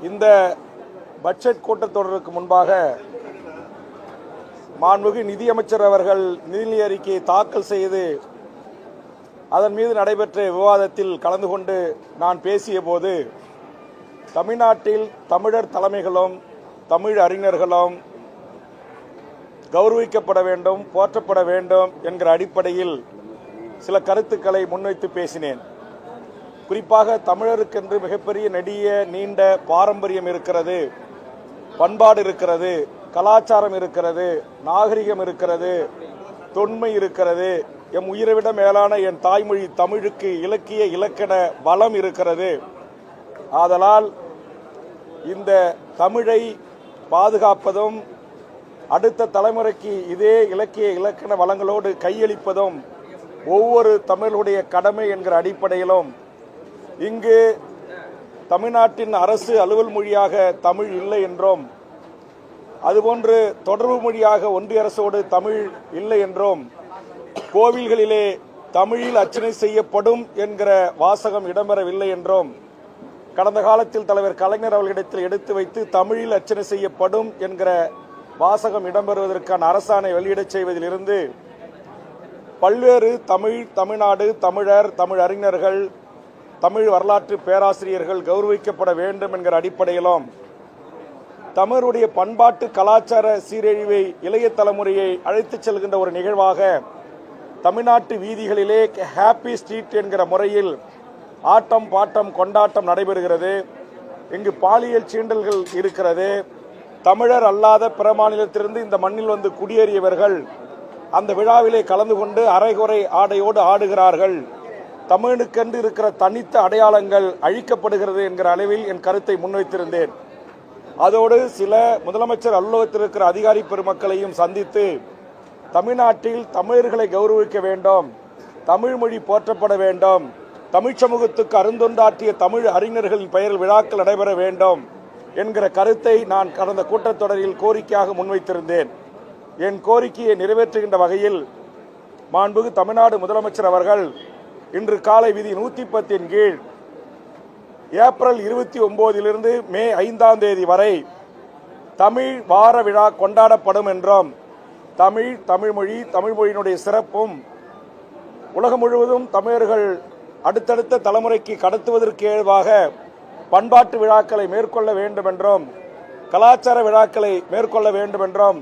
இந்த பட்ஜெட் கூட்டத்தொடருக்கு முன்பாக மாண்புமிகு நிதியமைச்சர் அவர்கள் நிதிநிலை அறிக்கையை தாக்கல் செய்து அதன் மீது நடைபெற்ற விவாதத்தில் கலந்து கொண்டு நான் பேசிய போது தமிழ்நாட்டில் தமிழர் தலைமைகளும் தமிழ் அறிஞர்களும் கௌரவிக்கப்பட வேண்டும் போற்றப்பட வேண்டும் என்கிற அடிப்படையில் சில கருத்துக்களை முன்வைத்து பேசினேன். குறிப்பாக தமிழருக்கென்று மிகப்பெரிய நெடிய நீண்ட பாரம்பரியம் இருக்கிறது. பண்பாடு இருக்கிறது. கலாச்சாரம் இருக்கிறது. நாகரிகம் இருக்கிறது. தொன்மை இருக்கிறது. எம் உயிரை விட மேலான என் தாய்மொழி தமிழுக்கு இலக்கிய இலக்கண வளம் இருக்கிறது. ஆதலால் இந்த தமிழை பாதுகாப்பதும் அடுத்த தலைமுறைக்கு இதே இலக்கிய இலக்கண வளங்களோடு கையளிப்பதும் ஒவ்வொரு தமிழுடைய கடமை என்கிற அடிப்படையிலும் இங்கு தமிழ்நாட்டின் அரசு அலுவல் மொழியாக தமிழ் இல்லை என்றோம். அதுபோன்று தொடர்பு மொழியாக ஒன்றிய அரசோடு தமிழ் இல்லை என்றோம். கோவில்களிலே தமிழில் அர்ச்சனை செய்யப்படும் என்கிற வாசகம் இடம்பெறவில்லை என்றோம். கடந்த காலத்தில் தலைவர் கலைஞர் அவர்களிடத்தில் எடுத்து வைத்து தமிழில் அர்ச்சனை செய்யப்படும் என்கிற வாசகம் இடம்பெறுவதற்கான அரசாணை வெளியிடச் செய்வதிலிருந்து பல்வேறு தமிழ் தமிழ்நாடு தமிழர் தமிழ் அறிஞர்கள் தமிழ் வரலாற்று பேராசிரியர்கள் கௌரவிக்கப்பட வேண்டும் என்கிற அடிப்படையிலும் தமிழருடைய பண்பாட்டு கலாச்சார சீரழிவை இளைய தலைமுறையை அழைத்துச் செல்கின்ற ஒரு நிகழ்வாக தமிழ்நாட்டு வீதிகளிலே ஹாப்பி ஸ்ட்ரீட் என்கிற முறையில் ஆட்டம் பாட்டம் கொண்டாட்டம் நடைபெறுகிறது. இங்கு பாலியல் சீண்டல்கள் இருக்கிறது. தமிழர் அல்லாத பிற மாநிலத்திலிருந்து இந்த மண்ணில் வந்து குடியேறியவர்கள் அந்த விழாவிலே கலந்து கொண்டு அரைகுறை ஆடையோடு ஆடுகிறார்கள். தமிழனுக்கென்று இருக்கிற தனித்த அடையாளங்கள் அழிக்கப்படுகிறது என்கிற அளவில் என் கருத்தை முன்வைத்திருந்தேன். அதோடு சில முதலமைச்சர் அலுவலகத்தில் இருக்கிற அதிகாரி பெருமக்களையும் சந்தித்து தமிழ்நாட்டில் தமிழர்களை கௌரவிக்க வேண்டும் தமிழ் மொழி போற்றப்பட வேண்டும் தமிழ் சமூகத்துக்கு அருந்தொண்டாற்றிய தமிழ் அறிஞர்களின் பெயரில் விழாக்கள் நடைபெற வேண்டும் என்கிற கருத்தை நான் கடந்த கூட்டத்தொடரில் கோரிக்கையாக முன்வைத்திருந்தேன். என் கோரிக்கையை நிறைவேற்றுகின்ற வகையில் மாண்புகு தமிழ்நாடு முதலமைச்சர் அவர்கள் இன்று காலை விதி நூத்தி பத்தின் கீழ் ஏப்ரல் இருபத்தி ஒன்பதிலிருந்து மே ஐந்தாம் தேதி வரை தமிழ் வார விழா கொண்டாடப்படும் என்றும் தமிழ் தமிழ்மொழி தமிழ் மொழியினுடைய சிறப்பும் உலகம் முழுவதும் தமிழர்கள் அடுத்தடுத்த தலைமுறைக்கு கடத்துவதற்கு ஏதுவாக பண்பாட்டு விழாக்களை மேற்கொள்ள வேண்டும் என்றும் கலாச்சார விழாக்களை மேற்கொள்ள வேண்டும் என்றும்